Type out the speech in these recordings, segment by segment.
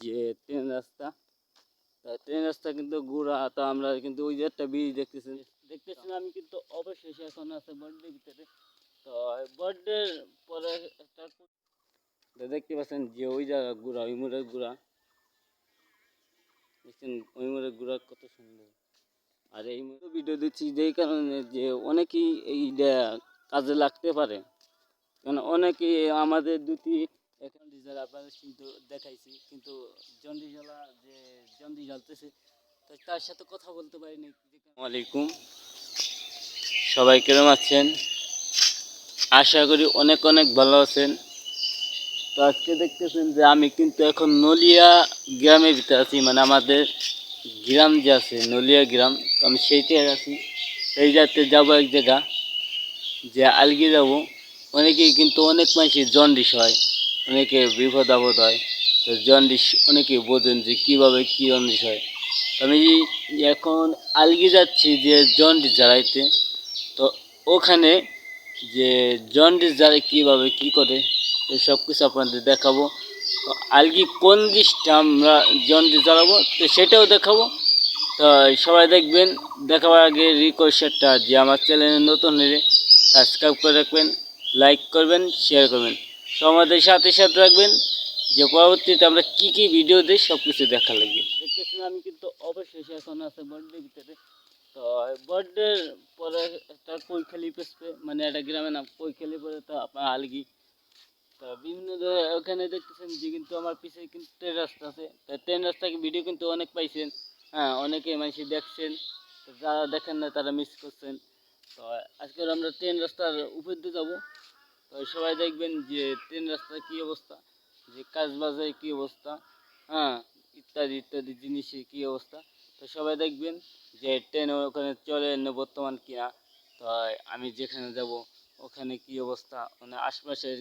যে ট্রেন রাস্তা ট্রেন রাস্তা কিন্তু ঘোরা তো আমরা কিন্তু ওই যে একটা ব্রিজ দেখতেছি দেখতেছি আমি কিন্তু অবশেষে এখন আছে বার্থডে ভিতরে। তো বার্থডের পরে দেখতে পাচ্ছেন যে ওই জায়গা ঘোরা ওই মোড়ের ঘোরা দেখছেন ওই মোড়ের ঘোরা কত সুন্দর। আর এই মতো ভিডিও দিচ্ছি যেই কারণে যে অনেকেই এইটা কাজে লাগতে পারে। কারণ অনেকেই আমাদের দুটি এখন আপনাদের কিন্তু দেখাইছি, কিন্তু জন্ডি জ্বালা যে জন্ডি জ্বালতেছে, তো তার সাথে কথা বলতে পারিনি। আলাইকুম। সবাই কেরম আছেন? আশা করি অনেক অনেক ভালো আছেন। তো আজকে দেখতেছেন যে আমি কিন্তু এখন নলিয়া গ্রামের ভিতরে আছি মানে আমাদের গ্রাম যে আছে, নলিয়া গ্রাম, তো আমি সেইটাই আছি। সেই যাতে যাব এক জায়গা, যে আলগি যাব। অনেকেই কিন্তু অনেক মানুষের জন্ডিস হয়। অনেকে বিপদ আপদ হয়, তো জন্ডিস অনেকে বোঝেন যে কীভাবে কী জন্ডিস হয়। আমি এখন আলগি যাচ্ছি যে জন্ডিস জ্বালাইতে। তো ওখানে যে জন্ডিস জ্বালায় কীভাবে কী করে সব কিছু আপনাদের দেখাবো। তো আলগি কোন দিশটা আমরা জন্ডিস জ্বালাবো, তো সেটাও দেখাবো। তো সবাই দেখবেন, দেখাবার আগে রিকোয়েস্টটা যে আমার চ্যানেলে নতুন হলে সাবস্ক্রাইব করে রাখবেন লাইক করবেন শেয়ার করবেন। সমাজের সাথে সাথে রাখবেন যে পরবর্তীতে আমরা কি কি ভিডিও দিই সব কিছু দেখা লাগবে। দেখতেছেন, আমি কিন্তু অবশেষে এখন আছে বার্থডে ভিতরে। তো বার্থডের পরে একটা কৈখালি পেসপে মানে একটা গ্রামের নাম কৈখালি পরে তো আপনার আলগি। তো বিভিন্ন ওখানে দেখতেছেন যে কিন্তু আমার পিছিয়ে কিন্তু ট্রেন রাস্তা আছে। তো ট্রেন রাস্তাকে ভিডিও কিন্তু অনেক পাইছেন। হ্যাঁ অনেকে মানুষ দেখছেন। যারা দেখেন না, তারা মিস করছেন। তো আজকে আমরা ট্রেন রাস্তার উপর দিয়ে যাব। তো সবাই দেখবেন যে ট্রেন রাস্তার কী অবস্থা, যে কাজ বাজারে কী অবস্থা হ্যাঁ ইত্যাদি ইত্যাদি জিনিসের কী অবস্থা। তো সবাই দেখবেন যে ট্রেন ওখানে চলে বর্তমান কিনা। তো আমি যেখানে যাব, ওখানে কী অবস্থা মানে আশপাশের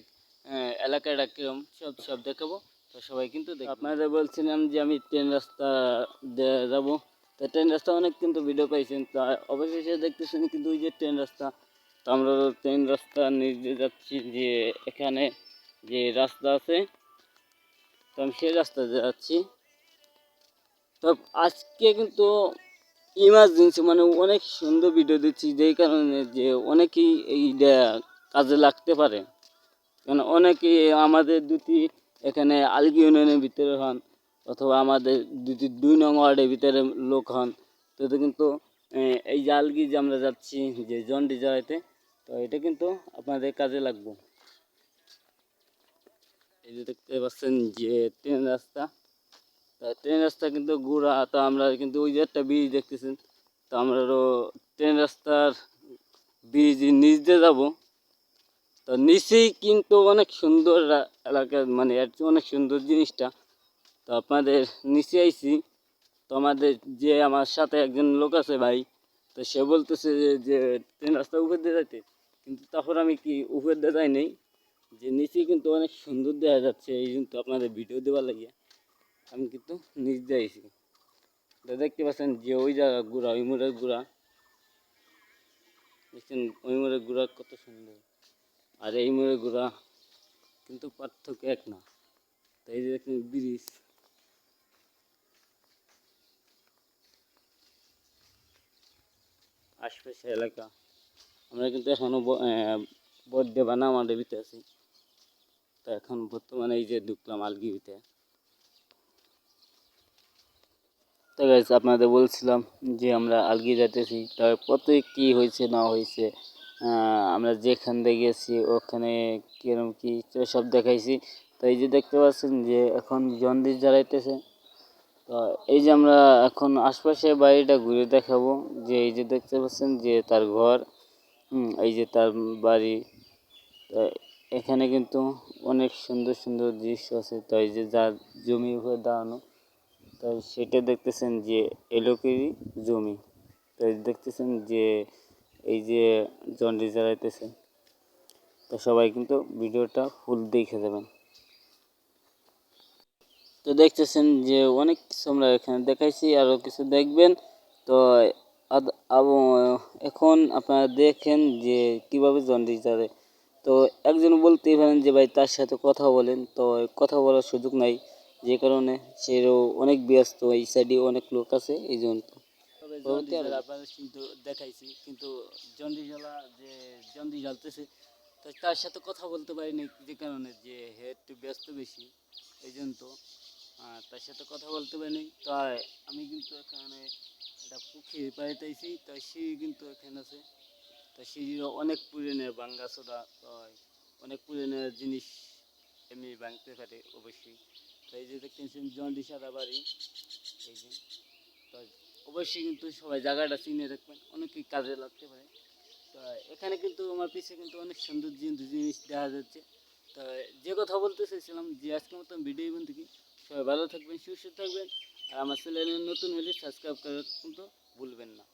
এলাকাটা কীরকম সব সব দেখাবো। তো সবাই কিন্তু দেখবেন। আপনাদের বলছিলাম যে আমি ট্রেন রাস্তা যাব। তো ট্রেন রাস্তা অনেক কিন্তু ভিডিও পাইছেন। তা অবশেষে দেখতেছেন কিন্তু ওই যে ট্রেন রাস্তা আমরা ট্রেন রাস্তা নিয়ে যাচ্ছি যে এখানে যে রাস্তা আছে, তো আমি সেই রাস্তা যাচ্ছি। তো আজকে কিন্তু ইমার্জেন্সি মানে অনেক সুন্দর ভিডিও দিচ্ছি, যেই কারণে যে অনেকেই এইটা কাজে লাগতে পারে। কারণ অনেকেই আমাদের দুটি এখানে আলগি ইউনিয়নের ভিতরে হন, অথবা আমাদের দুটি দুই নং ওয়ার্ডের ভিতরে লোক হন। তো কিন্তু এই যে আলগি যে আমরা যাচ্ছি, যে জন ডিজাইতে তো এটা কিন্তু আপনাদের কাজে লাগবে। এই যে দেখতে পাচ্ছেন যে ট্রেন রাস্তা, তা ট্রেন রাস্তা কিন্তু ঘোরা তো আমরা কিন্তু ওই যে একটা ব্রিজ দেখতেছেন, তো আমরা ট্রেন রাস্তার ব্রিজ নিচ দিয়ে যাব। তো নিচেই কিন্তু অনেক সুন্দর এলাকা মানে অনেক সুন্দর জিনিসটা। তো আপনাদের নিচে আইছি, তো আমাদের যে আমার সাথে একজন লোক আছে ভাই, তো সে বলতেছে যে ট্রেন রাস্তা উপর দিয়ে যাইতে। কিন্তু তারপর আমি কি উপর দিয়ে যাই নেই যে নিচে কিন্তু অনেক সুন্দর দেখা যাচ্ছে, এই কিন্তু আপনাদের ভিডিও দেওয়ার লাগিয়ে আমি কিন্তু নিচ দিয়ে আইছি। তো দেখতে পাচ্ছেন যে ওই জায়গা ঘোরা ওই মোড়ের ঘোরা দেখছেন, ওই মোড়ের ঘোরা কত সুন্দর। আর এই মোড়ের ঘোরা কিন্তু পার্থক্য এক না। তাই যে দেখেন ব্রিজ। আশপাশে এলাকা। আমরা কিন্তু এখনও বর্ধে বানা আমাদের ভিতরে আছি। তো এখন বর্তমানে এই যে ঢুকলাম আলগি ভিতরে। তো গাইজ আপনাদের বলছিলাম যে আমরা আলগি যাইতেছি। তার পথে কি হয়েছে, না হয়েছে আমরা যেখান দিয়ে গেছি, ওখানে কিরম কি সব দেখাইছি। তো এই যে দেখতে পাচ্ছেন যে এখন জন্ডিস জ্বালাইতেছে। তো এই যে আমরা এখন আশপাশে বাড়িটা ঘুরে দেখাবো। যে এই যে দেখতে পাচ্ছেন যে তার ঘর এই যে তার বাড়ি এখানে কিন্তু অনেক সুন্দর সুন্দর দৃশ্য আছে। তাই যে যার জমির উপরে দাঁড়ানো, তো সেটা দেখতেছেন যে এলোকেরই জমি। তো দেখতেছেন যে এই যে জন্ডি জ্বালাইতেছে তো সবাই কিন্তু ভিডিওটা ফুল দেখে দেবেন তো দেখতেছেন যে অনেক কিছু আমরা এখানে দেখাইছি আরও কিছু দেখবেন। তো এখন আপনারা দেখেন যে কীভাবে জন্ডিস জ্বালে তো একজন বলতেই পারেন যে ভাই তার সাথে কথা বলেন, তো কথা বলার সুযোগ নাই, যে কারণে সেও অনেক ব্যস্ত, এই সাইডে অনেক লোক আছে, এই জন্য। আপনাদের কিন্তু দেখাইছি, কিন্তু জন্ডিজালা যে জন্ডি জ্বালতেছে, তো তার সাথে কথা বলতে পারিনি যে কারণে যে হে একটু ব্যস্ত বেশি, এই জন্য তো তার সাথে কথা বলতে পারিনি তাই আমি কিন্তু এখানে একটা পুকুর পাইতেছি তো সে কিন্তু এখানে আছে। তো সিঁড়ির অনেক পুরনো ভাঙ্গাচোরা তাই অনেক পুরনো জিনিস এমনি ভাঙতে পারে অবশ্যই। তো এই যে দেখতেছেন জন্ডি সাদা বাড়ি এই যে। তো অবশ্যই কিন্তু সবাই জায়গাটা চিনে রাখবেন, অনেকেই কাজে লাগতে পারে। তো এখানে কিন্তু আমার পিছে কিন্তু অনেক সুন্দর জিনিস দেখা যাচ্ছে। তো যে কথা বলতে চাইছিলাম, যে আজকের মতন ভিডিও ইভেন কি সবাই ভালো থাকবেন, সুস্থ থাকবেন। আর আমার চ্যানেলে নতুন হলে সাবস্ক্রাইব করার কিন্তু ভুলবেন না।